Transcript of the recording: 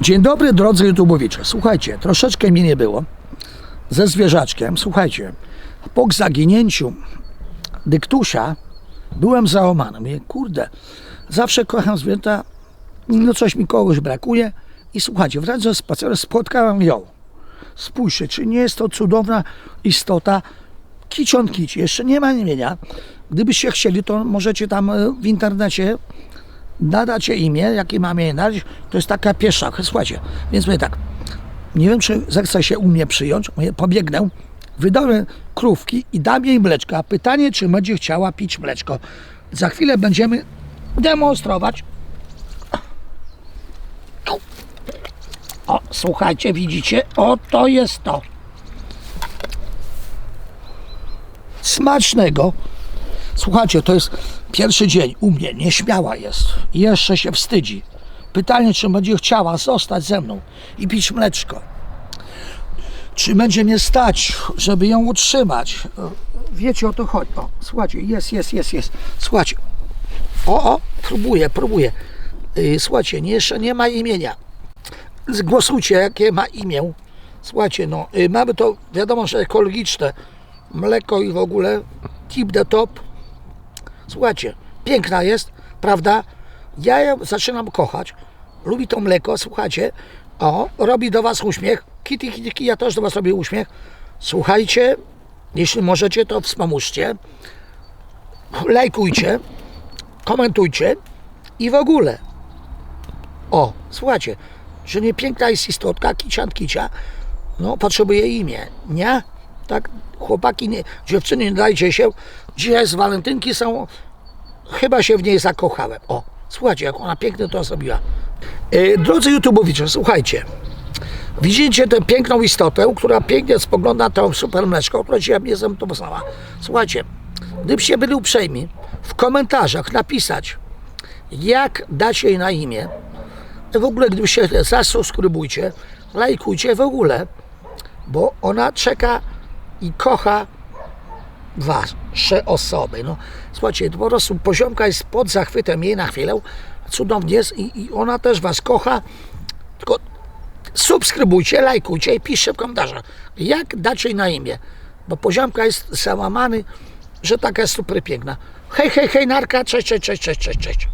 Dzień dobry drodzy YouTubowicze. Słuchajcie, troszeczkę mi nie było ze zwierzaczkiem. Słuchajcie, po zaginięciu dyktusia byłem załamany. Mówię, kurde, zawsze kocham zwierzęta, no coś mi kogoś brakuje. I słuchajcie, wracając ze spaceru spotkałem ją. Spójrzcie, czy nie jest to cudowna istota, kicion kici, jeszcze nie ma imienia. Gdybyście chcieli, to możecie tam e, w internecie nadacie imię, jakie mamy jej dać, to jest taka pieszaka. Słuchajcie, więc mówię tak, nie wiem, czy zechce się u mnie przyjąć, mówię, pobiegnę, wydałem krówki i dam jej mleczka. Pytanie, czy będzie chciała pić mleczko. Za chwilę będziemy demonstrować. O, słuchajcie, widzicie? O, to jest to. Smacznego. Słuchajcie, to jest pierwszy dzień u mnie, nieśmiała jest. I Jeszcze się wstydzi. Pytanie, czy będzie chciała zostać ze mną i pić mleczko. Czy będzie mnie stać, żeby ją utrzymać? Wiecie o to chodzi. O, słuchajcie, jest, jest, jest, jest. Słuchajcie. O, o, próbuję, próbuję. Yy, Słuchajcie, jeszcze nie ma imienia. Zgłosujcie, jakie ma imię. Słuchajcie, no, yy, mamy to, wiadomo, że ekologiczne. Mleko i w ogóle tip the top. Słuchajcie, piękna jest, prawda? Ja ją zaczynam kochać. Lubi to mleko, słuchajcie. O, robi do Was uśmiech. Kitty, kitty, ja też do Was robię uśmiech. Słuchajcie, jeśli możecie, to wspomóżcie. Lajkujcie, komentujcie i w ogóle. O, słuchajcie, że nie piękna jest istotka, kician, kicia, no potrzebuje imię, nie? Tak, chłopaki, nie, dziewczyny, nie dajcie się. Dzisiaj z walentynki są, chyba się w niej zakochałem. O, słuchajcie, jak ona pięknie to zrobiła. E, drodzy YouTubowicze, słuchajcie. Widzicie tę piękną istotę, która pięknie spogląda na tą super mleczko, która dzisiaj mnie poznała. Słuchajcie, gdybyście byli uprzejmi w komentarzach napisać, jak dać jej na imię, w ogóle gdybyście zasubskrybujcie, lajkujcie w ogóle, bo ona czeka i kocha wasze osoby. No, słuchajcie, po prostu poziomka jest pod zachwytem jej na chwilę, cudownie jest i, i ona też was kocha, tylko subskrybujcie, lajkujcie i piszcie w komentarzach, jak dać jej na imię, bo poziomka jest załamany, że taka jest super piękna. Hej, hej, hej, narka, cześć, cześć, cześć, cześć, cześć.